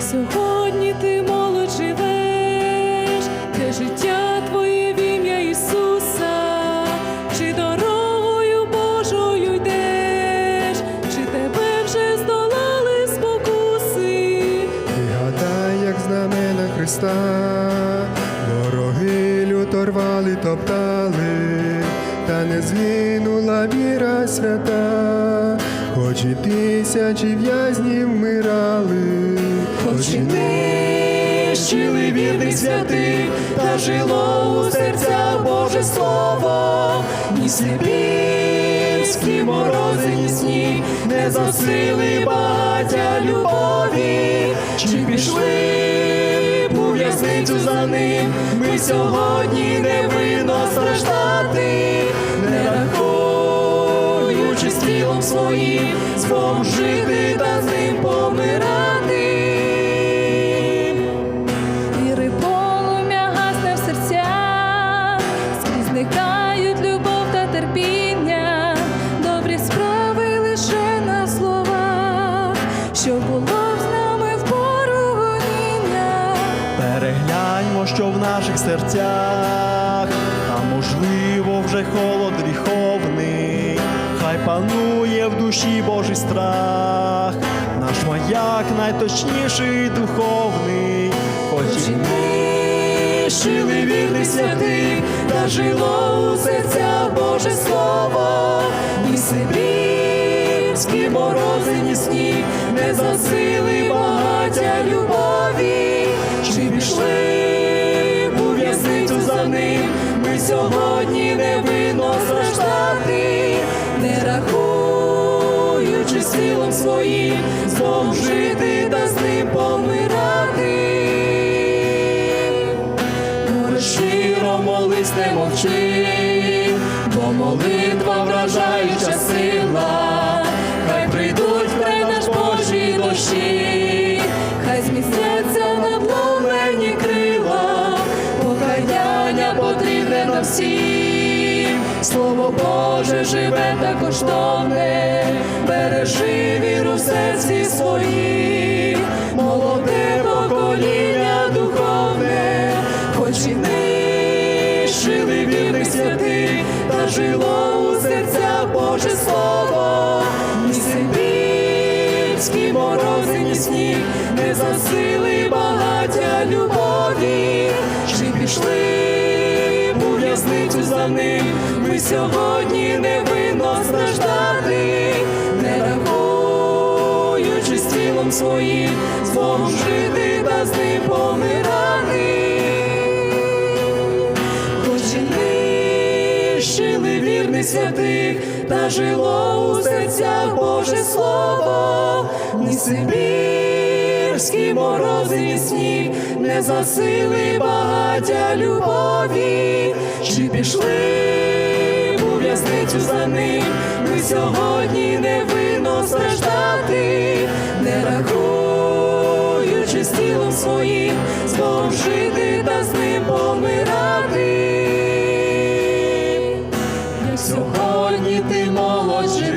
Сьогодні ти молодь живеш, де життя твоє в ім'я Ісуса, чи дорогою Божою йдеш, чи тебе вже здолали спокуси. Пригадай, як знамена Христа, вороги люто рвали, топтали, та не згинула віра свята, хоч і тисячі в'язнів вмирали, Хоч і нищили вірних святих, та жило у серцях Боже Слово, ні сибірські морози, ні сніг не засили багаття любові, чи пішли у в'язницю за ним, ми сьогодні невинно страждати, не рахуючи тілом своїм, з жити та з ним помирати. Перегляньмо, що в наших серцях, а можливо, вже холод гріховний, хай панує в душі Божий страх, наш маяк найточніший духовний, хоч і і нищили вірних святих, та жило у серцях Боже Слово, ні сибірські морози, ні сніг не засили багаття любові, сьогодні невинно страждати, не рахуючи силам своїм, з Богом жити та з ним помирати. Щиро молись, не мовчи, бо молитва всім. Слово Боже живе та коштовне, бережи віру в серці своїй, молоде покоління духовне, хоч і нищили вірних святих, та жило у серцях Боже Слово, ні сибірські морози, ні сніг не засили багаття любові, чи пішли в'язницю за ним, ми сьогодні невинно страждати, не рахуючи з тілом своїм, з Богом жити та з ним помирати. Хоч і нищили вірних святих, та жило у серцях Боже Слово, ні Сибірські морози і сніг, не засили багаття любові, чи пішли у в'язницю за ним, ми сьогодні невинно страждати, не рахуючи з тілом своїм, з та з ним помирати. Сьогодні ти молодший